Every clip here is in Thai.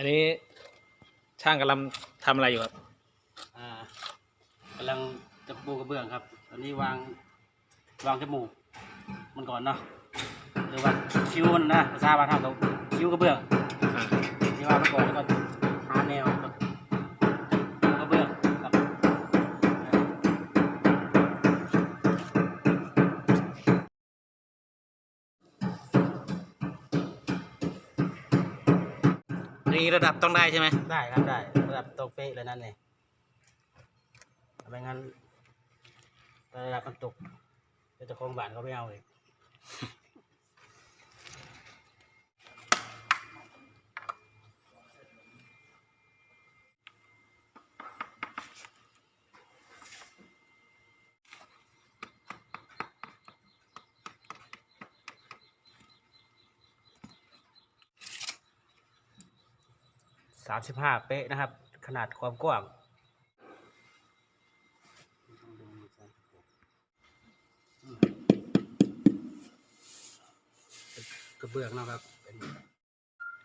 อันนี้ช่างกำลังทำอะไรอยู่ครับ อ่ากำลังจะปูกระเบื้องครับ ตอนนี้วางวางจมูกมันก่อนเนาะหรือว่าคิ้วมันนะภาษาบ้านเราเขาคิ้วกระเบื้องอ่าที่วางมันก่อนแล้วก็หาแนว นี้ระดับต้องได้ใช่ไหมได้ครับได้ระดับตกเป๊ะเลยนั่นเองไม่งั้นระดับมันตกเดี๋ยวเจะคงบ้านเขาไม่เอาเลย สามสิบห้าเป๊ะนะครับ ขนาดความกว้างกระเบื้องเนาะครับเป็น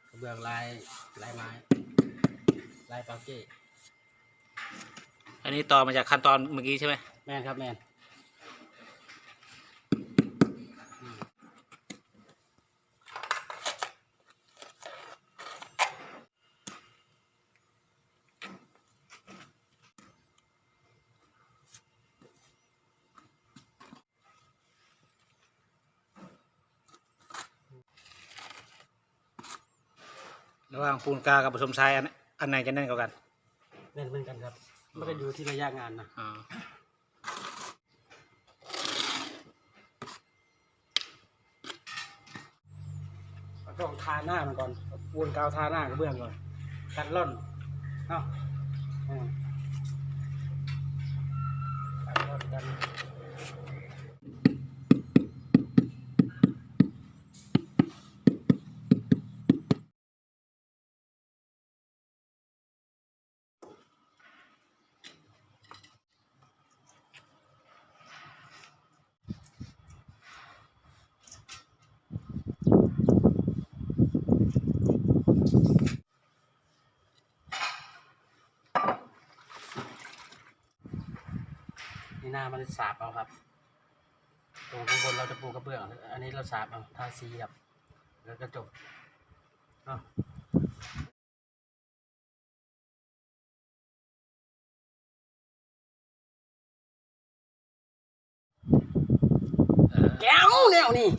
กระเบื้องลายลายไม้ลายปาเก้อันนี้ต่อมาจากขั้นตอนเมื่อกี้ใช่ไหมแม่นครับแม่น ระหว่างปูนกากับผสมทรายอันอันไหนจะแน่นกว่ากันแม่นเหมือนกันครับมันก็อยู่ที่ระยะงานนะอ่าเราต้องทาหน้ามันก่อนปูนกาวทาหน้ากระเบื้องก่อนกันร่อนเนาะอืมกันร่อนกัน นี่หน้ามันสาบเอาครับ ตรงข้างบนเราจะปูกระเบื้อง อันนี้เราสาบเอาทาสีครับ แล้วก็จบเนาะแก้วแนวนี่